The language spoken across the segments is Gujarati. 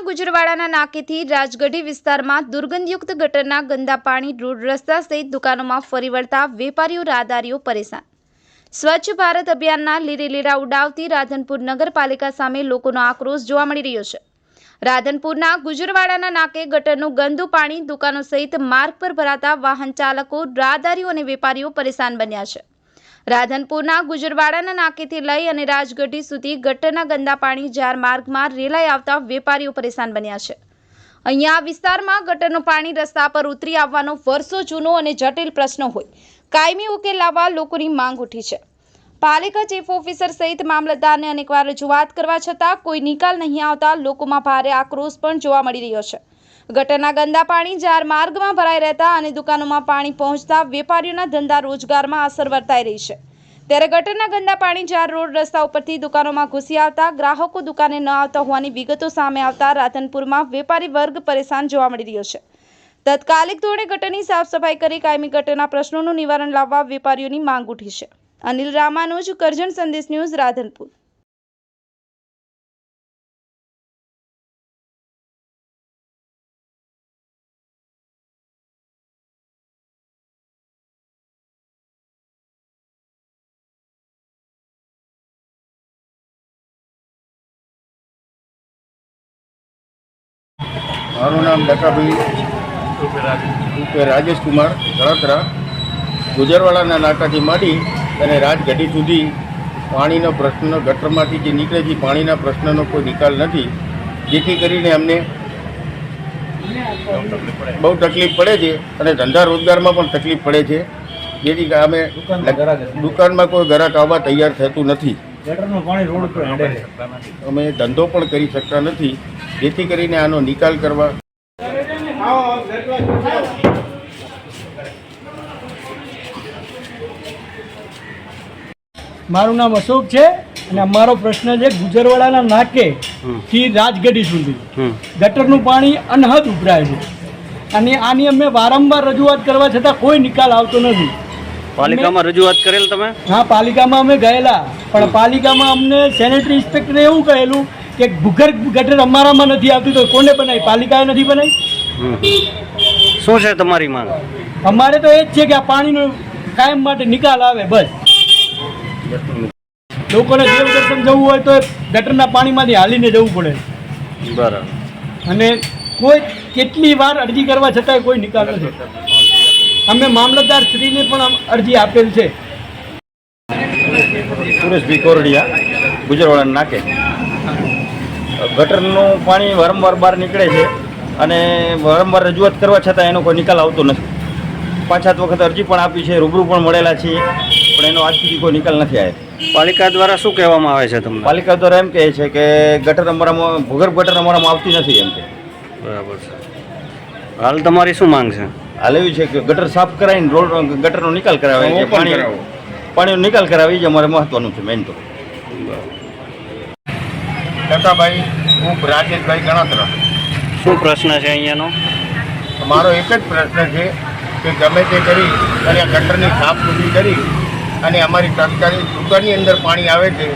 ગુજરવાડાના નાકેથી રાજગઢી વિસ્તારમાં દુર્ગંધયુક્ત ગટરના ગંદા પાણી, રોડ રસ્તા સહિત દુકાનોમાં ફરી વળતા વેપારીઓ, રાહદારીઓ પરેશાન. સ્વચ્છ ભારત અભિયાનના લીરે લીરા ઉડાવતી રાધનપુર નગરપાલિકા સામે લોકોનો આક્રોશ જોવા મળી રહ્યો છે. રાધનપુરના ગુજરવાડાના નાકે ગટરનું ગંદુ પાણી, દુકાનો સહિત માર્ગ પર ભરાતા વાહન ચાલકો, રાહદારીઓ અને વેપારીઓ પરેશાન બન્યા છે. રાધનપુરના ગુજરવાડાના નાકેથી લઈ અને રાજગઢી સુધી ગટરના ગંદા પાણી જાર માર્ગમાં રેલાઈ આવતા વેપારીઓ પરેશાન બન્યા છે. અહીંયા આ વિસ્તારમાં ગટરનું પાણી રસ્તા પર ઉતરી આવવાનો વર્ષો જૂનો અને જટિલ પ્રશ્ન હોય. કાયમી ઉકેલ લાવવા લોકોની માંગ ઉઠી છે. પાલિકા ચીફ ઓફિસર સહિત મામલતદારને અનેકવાર રજૂઆત કરવા છતાં કોઈ નિકાલ નહીં આવતા લોકોમાં ભારે આક્રોશ પણ જોવા મળી રહ્યો છે. ગટરના ગંદા પાણી જાર માર્ગમાં ભરાઈ રહેતા અને દુકાનોમાં પાણી પહોંચતા વેપારીઓના ધંધા રોજગારમાં અસર વર્તાઈ રહી છે. ત્યારે ગટરના ગંદા પાણી જાર રોડ રસ્તા ઉપરથી દુકાનોમાં ઘૂસી આવતા ગ્રાહકો દુકાને ન આવતા હોવાની વિગતો સામે આવતા રાધનપુરમાં વેપારી વર્ગ પરેશાન જોવા મળી રહ્યો છે. તત્કાલિક ધોરણે ગટરની સાફ સફાઈ કરી કાયમી ગટરના પ્રશ્નોનું નિવારણ લાવવા વેપારીઓની માંગ ઉઠી છે. અનિલ રામાનુજ, કરજણ સંદેશ ન્યૂઝ રાધનપુર. મારું નામ ડકાભાઈ રૂપે રાજેશ કુમાર. ગળતરા ગુજરવાડાના નાકાથી માંડી અને રાજગઢી સુધી પાણીનો પ્રશ્ન ગટરમાંથી જે નીકળે છે પાણીના પ્રશ્નનો કોઈ નિકાલ નથી. જેથી કરીને અમને બહુ તકલીફ પડે છે અને ધંધા રોજગારમાં પણ તકલીફ પડે છે. જેથી કે અમે દુકાનમાં કોઈ ગ્રાહક આવવા તૈયાર થતું નથી. ગટરનું પાણી રોડ ઉપર હેડે અમે ધંધો પણ કરી શકતા નથી. જેથી કરીને આનો નિકાલ કરવા મારું નામ અશોક છે અને અમારો પ્રશ્ન છે ગુજરવાડાના નાકે થી રાજગઢી સુધી. ગટરનું પાણી અનહદ ઉભરાય છે. અને આની અમે વારંવાર રજૂઆત કરવા છતાં કોઈ નિકાલ આવતો નથી. પાલિકામાં રજૂઆત કરેલ તમે? હા પાલિકામાં અમે ગયેલા. પણ પાલિકામાં અમને સેનેટરી ઇન્સ્પેક્ટરે એવું કહેલું કે ભૂગર્ભ ગટર અમારામાં નથી આવતી તો કોને બનાવી? પાલિકાએ નથી બનાવી? શું છે તમારી માંગ? અમારે તો એ જ છે કે આ પાણીનો કાયમ માટે નિકાલ આવે બસ. લોકોને દેવદર્શન જવું હોય તો ગટરના પાણીમાંથી હાલીને જવું પડે. બરાબર. અને કોઈ કેટલી વાર અરજી કરવા છતાંય કોઈ નિકાલ નથી. અમે મામલતદાર શ્રીને પણ અરજી આપેલ છે. સુરેશભાઈ કોરડિયા ગુજરવાડા નાકે. ગટરનું પાણી વારંવાર બહાર નીકળે છે અને વારંવાર રજૂઆત કરવા છતાં એનો કોઈ નિકાલ આવતો નથી. પાંચ સાત વખત અરજી પણ આપી છે રૂબરૂ પણ મળેલા છીએ પણ એનો આજ સુધી કોઈ નિકાલ નથી આવ્યો. પાલિકા દ્વારા શું કહેવામાં આવે છે તમને? પાલિકા દ્વારા એમ કહે છે કે ગટર અમારામાં ભૂગર્ભ ગટર અમારામાં આવતી નથી એમ કે બરાબર છે. હાલ તમારી શું માંગ છે? હાલ એવી છે કે ગટર સાફ કરાવીને રોડ ગટરનો નિકાલ કરાવે છે પાણી. પાણીનો નિકાલ કરાવી જ અમારે મહત્વનું છે મેઇન તો. કાકાભાઈ હું રાજેશભાઈ ગણાત્રા. શું પ્રશ્ન છે અહીંયાનો? મારો એક જ પ્રશ્ન છે કે ગમે તે કરી અને આ ગટરની સાફ સુથરી કરી અને અમારી તાત્કાલિક દુકાનની અંદર પાણી આવે છે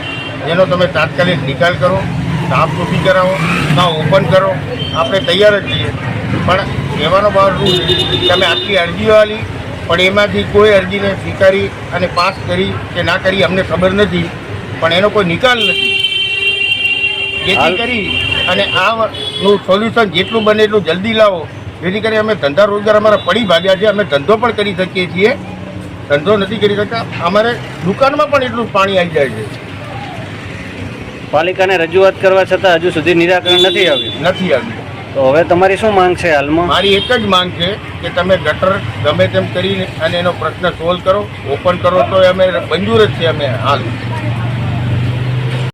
એનો તમે તાત્કાલિક નિકાલ કરો સાફ સુથરી કરાવો ના ઓપન કરો આપણે તૈયાર જ છીએ. પણ કહેવાનો ભાવ શું તમે કે અમે આટલી અરજીઓ આલી પણ એમાંથી કોઈ અરજીને સ્વીકારી અને પાસ કરી કે ના કરી અમને ખબર નથી પણ એનો કોઈ નિકાલ નથી. જેથી કરી અને આનું સોલ્યુશન જેટલું બને એટલું જલ્દી લાવો. જેથી કરી અમે ધંધા રોજગાર અમારા પડી ભાગ્યા છે અમે ધંધો પણ કરી શકીએ છીએ. ધંધો નથી કરી શકતા અમારે દુકાનમાં પણ એટલું પાણી આવી જાય છે. પાલિકાને રજૂઆત કરવા છતાં હજુ સુધી નિરાકરણ નથી આવ્યું. નથી આવ્યું. તો હવે તમારી શું માંગ છે હાલમાં? મારી એક જ માંગ છે કે તમે ગટર ગમે તેમ કરીને અને એનો પ્રશ્ન સોલ્વ કરો, ઓપન કરો તો અમે મંજૂર જ છે અમે હાલ.